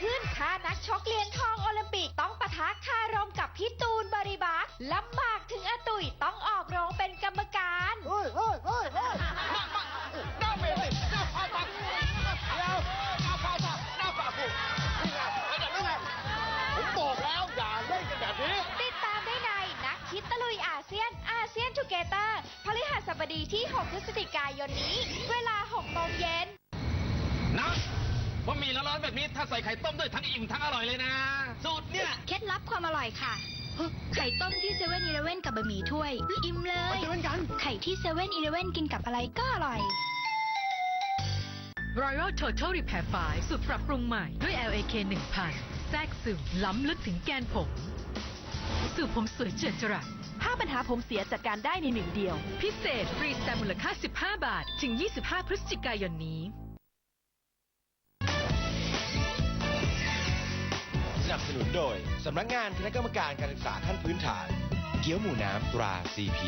ขึ้น ถ้านักชกเหรียญทองโอลิมปิกต้องปะทะคารมกับพี่ตูนบริบักษ์ลำบากถึงอาตุยต้องออกโรงเป็นกรรมการเฮ้ยเฮ้ยเฮ้ยเฮ้ยหน้าเบรสิหน้าพาตักเดี๋ยวหน้าพาตักหน้าพาผูนี่ไงไอ้แบบนี้ไงผมบอกแล้วอย่าเล่นกันแบบนี้ ติดตามได้ในนักคิดตะลุยอาเซียนอาเซียนทูเกเตอร์พฤหัสบดีที่ 6 พฤศจิกายนนี้ เวลา 6 โมงเย็นนะ บะหมี่ร้อนๆแบบนี้ถ้าใส่ไข่ต้มด้วยทั้งอิ่มทั้งอร่อยเลยนะ สูตรเนี่ยเคล็ดลับความอร่อยค่ะ ไข่ต้มที่เซเว่นอีเลเว่นกับบะหมี่ถ้วยอิ่มเลยเจอกัน ไข่ที่เซเว่นอีเลเว่นกินกับอะไรก็อร่อย Royal Total Repair 5สูตรปรับปรุงใหม่ด้วย LAK 1000 แทรกซึมล้ำลึกถึงแกนผม สู่ผมสวยเจิดจรัสถ้าปัญหาผมเสียจัดการได้ในหนึ่งเดียว พิเศษฟรีสแตมมูลค่า 15 บาท ถึง 25 พฤศจิกายนนี้ สนุนโดย สำนักงานคณะกรรมการการศึกษาขั้นพื้นฐาน เกี๊ยวหมูน้ำตรา CP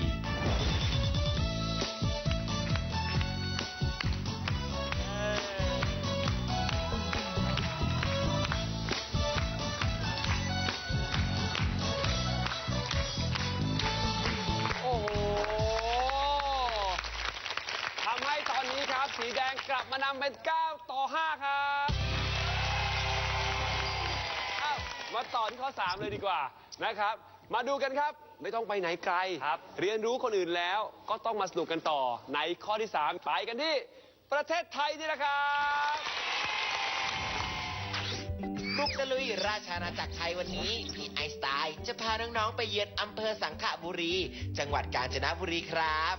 โอ้โหทำให้ตอนนี้ครับ สีแดงกลับมานำเป็น 9 ต่อ 5 ครับ มาต่อที่ข้อ 3 เลยดีกว่านะครับ มาดูกันครับ ไม่ต้องไปไหนไกลครับ เรียนรู้คนอื่นแล้วก็ต้องมาสนุกกันต่อในข้อที่ 3 ไปกันที่ประเทศไทยนี่แหละครับบุกตะลุยราชอาณาจักรไทยวันนี้ พี่ไอน์สไตล์จะพาน้องๆไปเยือนอำเภอสังขบุรี จังหวัดกาญจนบุรีครับ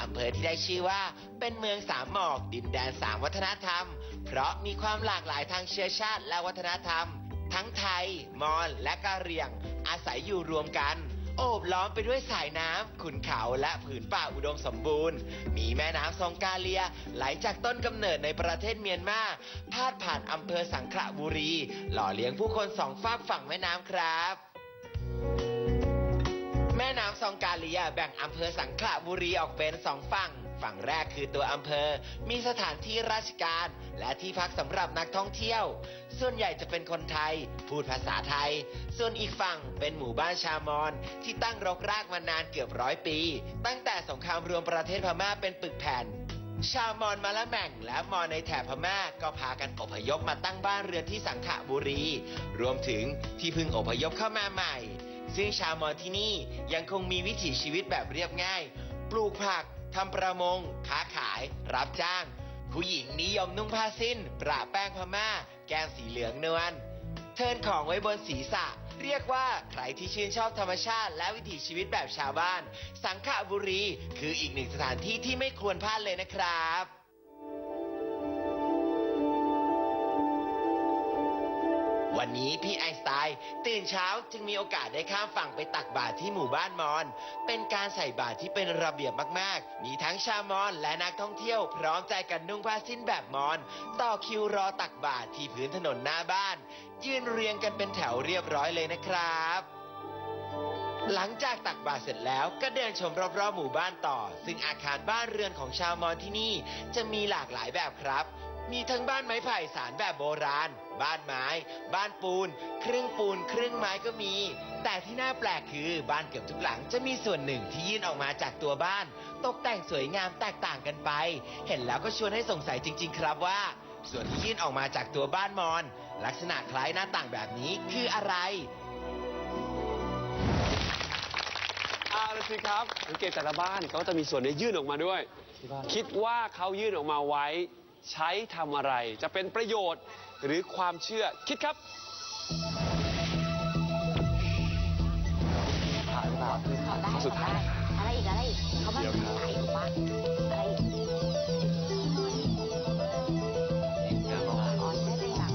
อำเภอที่ได้ชื่อว่าเป็นเมืองสามหมอกดินแดนสามวัฒนธรรม เพราะมีความหลากหลายทางเชื้อชาติและวัฒนธรรม ทั้งไทย มอญและกะเหรี่ยง อาศัยอยู่รวมกัน โอบล้อมไปด้วยสายน้ำขุนเขาและผืนป่าอุดมสมบูรณ์ มีแม่น้ำซองกาเลีย ไหลจากต้นกำเนิดในประเทศเมียนมาพาดผ่านอำเภอสังขละบุรี หล่อเลี้ยงผู้คนสองฝากฝั่งแม่น้ำครับแม่น้ำซองกาเลียแบ่งอำเภอสังขละบุรีออกเป็นสองฝั่ง ฝั่งแรกคือตัวอำเภอ มีสถานที่ราชการ และที่พักสำหรับนักท่องเที่ยว ส่วนใหญ่จะเป็นคนไทย พูดภาษาไทย ส่วนอีกฝั่งเป็นหมู่บ้านชาวมอญที่ตั้งรกรากมานานเกือบร้อยปี ตั้งแต่สงครามรวมประเทศพม่าเป็นปึกแผ่นชาวมอญมาละแม่งและมอญในแถบพม่าก็พากันอพยพมาตั้งบ้านเรือนที่สังขบุรี รวมถึงที่เพิ่งอพยพเข้ามาใหม่ ซึ่งชาวมอญที่นี่ยังคงมีวิถีชีวิตแบบเรียบง่าย ปลูกผัก ทำประมง ค้าขาย รับจ้าง ผู้หญิงนิยมนุ่งผ้าสิ้น ประแป้งพม่า แกงสีเหลืองนวลเทินของไว้บนศีรษะ เรียกว่าใครที่ชื่นชอบธรรมชาติ และวิถีชีวิตแบบชาวบ้าน สังขบุรี คืออีกหนึ่งสถานที่ที่ไม่ควรพลาดเลยนะครับ วันนี้พี่ไอสไตล์ตื่นเช้าจึงมีโอกาสได้ข้ามฝั่งไปตักบาตรที่หมู่บ้านมอญเป็นการใส่บาตรที่เป็นระเบียบมากๆ มีทั้งชาวมอญและนักท่องเที่ยว พร้อมใจกันนุ่งผ้าสิ้นแบบมอญต่อคิวรอตักบาตรที่พื้นถนนหน้าบ้าน ยืนเรียงกันเป็นแถวเรียบร้อยเลยนะครับหลังจากตักบาตรเสร็จแล้วก็เดินชมรอบๆหมู่บ้านต่อ ซึ่งอาคารบ้านเรือนของชาวมอญที่นี่จะมีหลากหลายแบบครับ มีทั้งบ้านไม้ไผ่สารแบบโบราณ บ้านไม้ บ้านปูน ครึ่งปูน ครึ่งไม้ก็มี แต่ที่น่าแปลกคือบ้านเกือบทุกหลังจะมีส่วนหนึ่งที่ยื่นออกมาจากตัวบ้าน ตกแต่งสวยงามแตกต่างกันไป เห็นแล้วก็ชวนให้สงสัยจริง ๆ ครับว่า ส่วนที่ยื่นออกมาจากตัวบ้านมอญลักษณะคล้ายหน้าต่างแบบนี้คืออะไรเอาละสิครับสังเกตแต่ละบ้านเขาจะมีส่วนนี้ยื่นออกมาด้วย คิดว่าเขายื่นออกมาไว้ ใช้ทำอะไร จะเป็นประโยชน์หรือความเชื่อคิดครับสุดท้ายอะไรอีกอะไรอีกเขาบ้านขายอยู่ปะอะไรอีกอ๋อไม่เป็นแบบ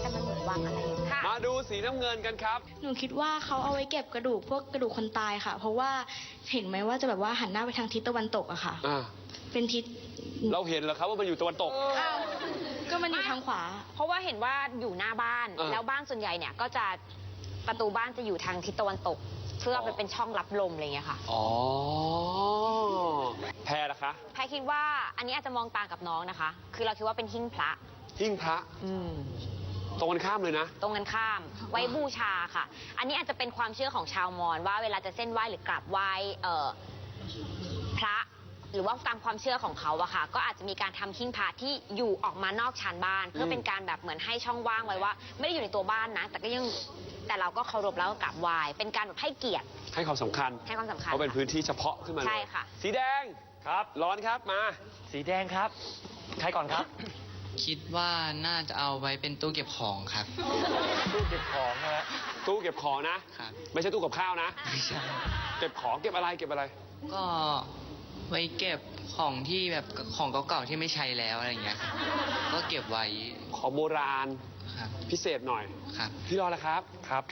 แต่มันเหมือนวางอะไรอยู่ค่ะมาดูสีน้ำเงินกันครับ หนูคิดว่าเขาเอาไว้เก็บกระดูกพวกกระดูกคนตายค่ะ เพราะว่าเห็นไหมว่าจะแบบว่าหันหน้าไปทางทิศตะวันตกอะค่ะ เป็นทิศ เราเห็นแล้วครับว่ามันอยู่ตะวันตก อ้าวก็มันอยู่ทางขวา เพราะว่าเห็นว่าอยู่หน้าบ้าน เออแล้วบ้านส่วนใหญ่เนี่ยก็จะประตูบ้านจะอยู่ทางทิศตะวันตก เพื่อไปเป็นช่องรับลมอะไรอย่างเงี้ยค่ะ อ๋อ แพรล่ะคะ แพรคิดว่าอันนี้อาจจะมองต่างกับน้องนะคะ คือเราคิดว่าเป็นหิ้งพระ หิ้งพระอืมตรงกันข้ามเลยนะ ตรงกันข้าม ไว้บูชาค่ะ อันนี้อาจจะเป็นความเชื่อของชาวมอญว่าเวลาจะเส้นไหว้หรือกราบไหว้เอ่อพระ หรือว่าตามความเชื่อของเขาอะค่ะ ก็อาจจะมีการทำหิ้งพระที่อยู่ออกมานอกชานบ้าน เพื่อเป็นการแบบเหมือนให้ช่องว่างไว้ว่า ไม่ได้อยู่ในตัวบ้านนะ แต่ก็ยังแต่เราก็เคารพแล้วก็กราบไหว้เป็นการแบบให้เกียรติให้ความสำคัญ ให้ความสำคัญ เพราะเป็นพื้นที่เฉพาะขึ้นมาเลยใช่ค่ะ สีแดงครับ ร้อนครับมา สีแดงครับ ใครก่อนครับ คิดว่าน่าจะเอาไว้เป็นตู้เก็บของครับ ตู้เก็บของนะฮะตู้เก็บของนะ ครับ ไม่ใช่ตู้กับข้าวนะ ไม่ใช่ เก็บของเก็บอะไรเก็บอะไร ก็ ไว้เก็บของที่แบบของเก่าๆที่ไม่ใช้แล้วอะไรอย่างเงี้ยครับก็เก็บไว้ของโบราณครับ พิเศษหน่อย ครับ พี่รอดแล้วครับ ครับ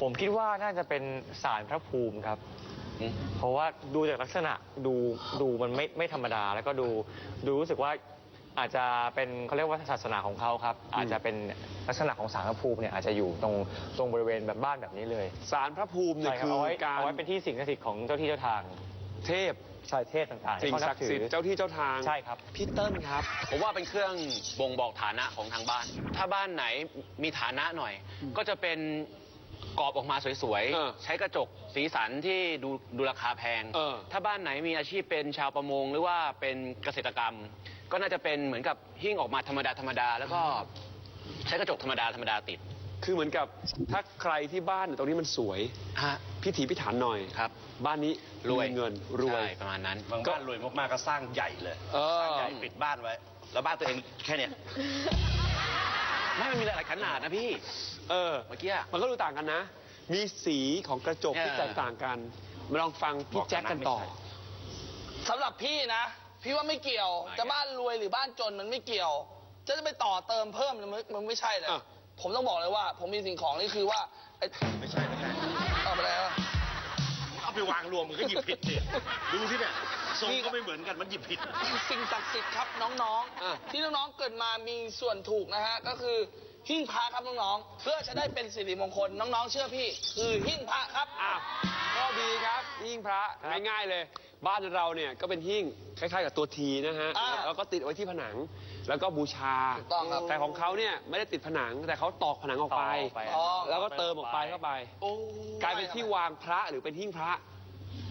ผมคิดว่าน่าจะเป็นสารพระภูมิครับ เพราะว่าดูจากลักษณะดูดูมันไม่ไม่ธรรมดา แล้วก็ดูดูรู้สึกว่าอาจจะเป็นเขาเรียกว่าศาสนาของเขาครับ อาจจะเป็นลักษณะของสารพระภูมิเนี่ยอาจจะอยู่ตรงตรงบริเวณแบบบ้านแบบนี้เลยสารพระภูมิเนี่ยใช่ครับคือเอาไว้การเอาไว้เป็นที่สิ่งศักดิ์สิทธิ์ของเจ้าที่เจ้าทาง เทพ ชายเทพต่างๆที่สิ่งเขานัศับกดิ์ถืสิทอธิ์เจ้าที่เจ้าทางใช่ครับพี่เติ้ลครับ ผมว่าเป็นเครื่องบ่งบอกฐานะของทางบ้าน ถ้าบ้านไหนมีฐานะหน่อย ก็จะเป็นกรอบออกมาสวยเออใช้กระจกสีสันที่ดูดูราคาแพงเออถ้าบ้านไหนมีอาชีพเป็นชาวประมงหรือว่าเป็นเกษตรกรรม ก็น่าจะเป็นเหมือนกับหิ้งออกมาธรรมดาธรรมดาแล้วก็ใช้กระจกธรรมดาธรรมดาติด คือเหมือนกับถ้าใครที่บ้านตรงนี้มันสวยฮะ พิถีพิถันหน่อยครับบ้านนี้รวยมีเงินรวย ใช่ประมาณนั้น บางบ้านรวยมากๆก็สร้างใหญ่เลยเออ สร้างใหญ่ปิดบ้านไว้ แล้วบ้านตัวเองแค่เนี้ยไม่มันมีหลายๆขนาดนะพี่ เออ เมื่อกี้อะ มันก็ดูต่างกันนะ มีสีของกระจกที่เออ แตกต่างกัน มาลองฟังพี่แจ็คกันต่อ สำหรับพี่นะ พี่ว่าไม่เกี่ยว จะบ้านรวยหรือบ้านจนมันไม่เกี่ยว จะจะไปต่อเติมเพิ่มมันไม่มันไม่ใช่เลยอะ ผมต้องบอกเลยว่า ผมมีสิ่งของนี่คือว่าไอ้ไม่ใช่ไม่ใช่เอาไปแล้วเอา ไปวางรวมมันก็หยิบผิดเนี่ยดูที่เนี่ยทรงก็ไม่เหมือนกันมันหยิบผิด สิ่งศักดิ์สิทธิ์ครับน้องอะ ๆ ที่น้องๆเกิดมามีส่วนถูกนะฮะ ก็คือหิ้งพระครับน้องๆเพื่อจะได้เป็นสิริมงคลน้องๆเชื่อพี่ คือหิ้งพระครับอะก็ดีครับหิ้งพระง่ายๆเลย บ้านเราเนี่ยก็เป็นหิ้งคล้ายๆกับตัวทีนะฮะ อ่าแล้วก็ติดไว้ที่ผนัง แล้วก็บูชา ถูกต้องครับ แต่ของเขาเนี่ยไม่ได้ติดผนัง แต่เขาตอกผนังออกไป ตอกออกไปอ๋อแล้วก็เติมออกไปเข้าไป โอ้กลายเป็นที่วางพระหรือเป็นหิ้งพระ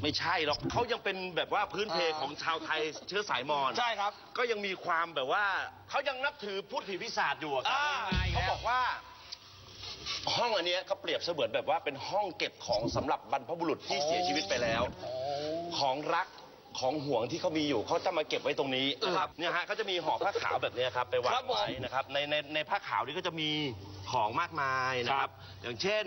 ไม่ใช่หรอกเขายังเป็นแบบว่าพื้นเพอ่าของชาวไทยเชื้อสายมอญใช่ครับ ก็ยังมีความแบบว่าเขายังนับถือพูดผีพิศาจอยู่อะครับอ่าเขาบอกว่า ห้องอันเนี้ยเขาเปรียบเสมือนแบบว่าเป็นห้องเก็บของสำหรับบรรพบุรุษที่เสียชีวิตไปแล้ว ของรักของห่วงที่เขามีอยู่เขาจะมาเก็บไว้ตรงนี้นะครับเนี่ยฮะเขาจะมีห่อผ้าขาวแบบเนี้ยครับไปวาครังบผมไว้นะครับในในในผ้าขาวนี่ก็จะมีของมากมายนะครับ อย่างเช่น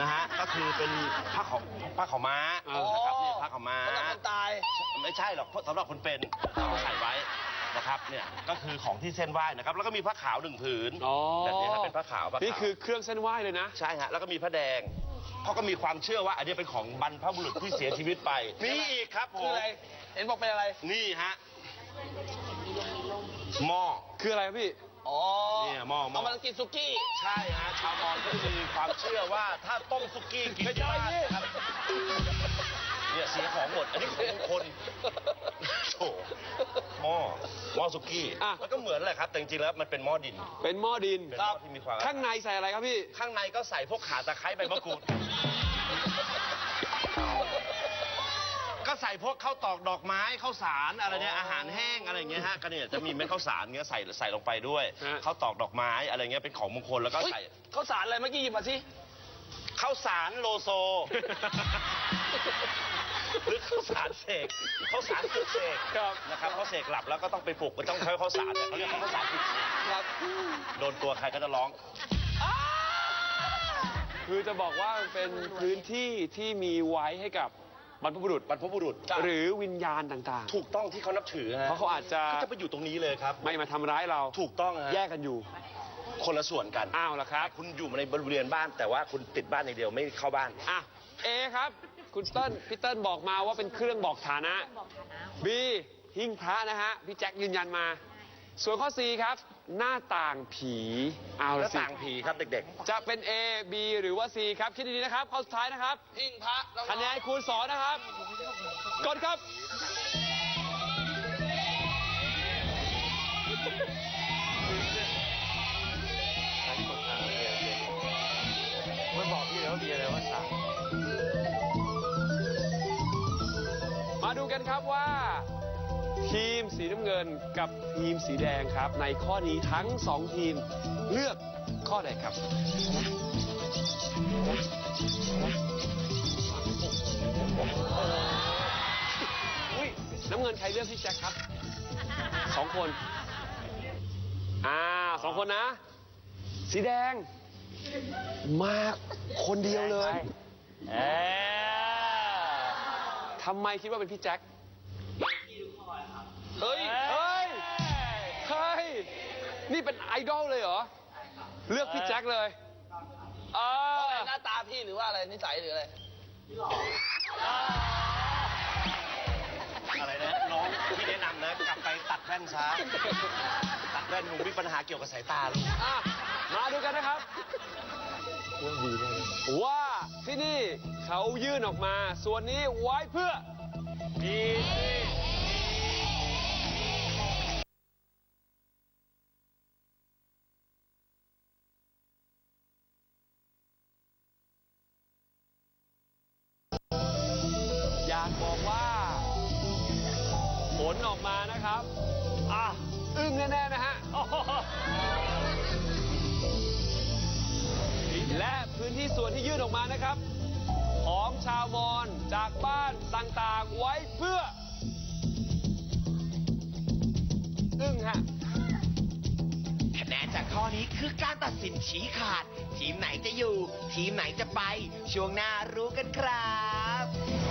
นะฮะก็คือเป็นผ้าขาวผ้าขาวม้าอ๋อนะครับเนี่ยผ้าขาวม้าสำหรับคนตาย ไม่ใช่หรอกเพราะสำหรับคนเป็นเอามาใส่ไว้นะครับเนี่ยก็คือของที่เส้นไหว้นะครับแล้วก็มีผ้าขาวหนึ่งผืนอ๋อแบบนี้ครับเป็นผ้าขาวผ้าขาวนี่คือเครื่องเส้นไหว้เลยนะใช่ฮะแล้วก็มีผ้าแดง เขาก็มีความเชื่อว่าอันนี้เป็นของบรรพบุรุษที่เสียชีวิตไปมีอีกครับผคือมอะไร เห็นบอกเป็นอะไร นี่ฮะหม้อ คืออะไรครับพี่ อ๋อเนี่ยหม้อหม้อ เอามากินสุกี้ ใช่ฮะชาวมอญก็จะมีความเชื่อว่าถ้าต้มซุกี้กินที่บ้านนะครับ เนี่ยเสียของหมด อันนี้ของมงคลโถหม้อหม้อซุกี้อะ มันก็เหมือนแหละครับ แต่จริงๆแล้วมันเป็นหม้อดิน เป็นหม้อดิน เป็นหม้อที่มีความข้างในใส่อะไรครับพี่ ข้างในก็ใส่พวกขาตะไคร้ใบมะกรูด ก็ใส่พวกข้าวตอกดอกไม้ข้าวสารอะไรเนี่ยอาหารแห้งอะไรอย่างเงี้ยฮะก็เนี่ยจะมีเม็ดข้าวสารเงี้ยใส่ใส่ลงไปด้วยฮะ ข้าวตอกดอกไม้อะไรเงี้ยเป็นของมงคลแล้วก็เฮ้ยใส่เขาสารอะไรเมื่อกี้หยิบมาสิข้าวสารโลโซ หรือข้าวสารเสกข้าวสารปลุกเสกครับนะครับเขาเสกหลับแล้วก็ต้องไปปลุกก็ต้องใช้ข้าวสารเนี่ยเขาเรียกข้าวสารปลุกเสกครับ โดนตัวใครก็จะร้อง คือจะบอกว่ามันเป็นพื้นที่ที่มีไว้ให้กับบรรพบุรุษ บรรพบุรุษหรือวิญญาณต่างถูกต้องที่เขานับถือๆ ฮะเพราะเขาอาจจะก็จะไปอยู่ตรงนี้เลยครับ ไม่มาทำร้ายเราถูกต้องฮะแยกกันอยู่คนละส่วนกันอ้าวล่ะครับคุณอยู่ในบริเวณบ้าน แต่ว่าคุณติดบ้านอย่างเดียวไม่เข้าบ้าน อะเอครับ คุณเติ้ลพี่เติ้ลบอกมาว่าเป็นเครื่องบอกฐานะบีหิ้งพระนะฮะ พี่แจ็คยืนยันมา ส่วนข้อ C ครับ หน้าต่างผี เอาหละน้าสิ ต่างผีครับเด็กจะเป็น A B หรือว่า C ครับ คิดดีๆนะครับ ข้อสุดท้ายนะครับหิ้งพระน้องๆคะแนนคูณสองนะครับ กดครับๆ ครับว่า ทีมสีน้ำเงินกับทีมสีแดงครับ ในข้อนี้ทั้งสองทีมเลือกข้อใดครับ อุ้ยน้ำเงินใครเลือกพี่แจ็คครับสองคน อ่าสองคนนะ สีแดง มาคนเดียวเลย เอ๊ะทำไมคิดว่าเป็นพี่แจ็ค เฮ้ย เฮ้ย เฮ้ย นี่เป็นไอดอลเลยเหรอ เลือกพี่แจ็คเลยเอเพราะออะไรหน้าตาพี่หรือว่าอะไรนิสัยหรืออะไรอะไรนะน้องพี่แนะนำนะ กลับไปตัดแว่นซะตัดแว่นหนูมีปัญหาเกี่ยวกับสายตาลูก อะมาดูกันนะครับ ว่าที่นี่เขายื่นออกมา ส่วนนี้ไว้เพื่อ ดีอย มานะครับ อะ อึ้งแน่ๆนะฮะ และพื้นที่ส่วนที่ยื่นออกมานะครับ ของชาวมอญจากบ้านต่างๆไว้เพื่อ อึ้งฮะคะแนนจากข้อนี้คือการตัดสินชี้ขาด ทีมไหนจะอยู่ ทีมไหนจะไป ช่วงหน้ารู้กันครับ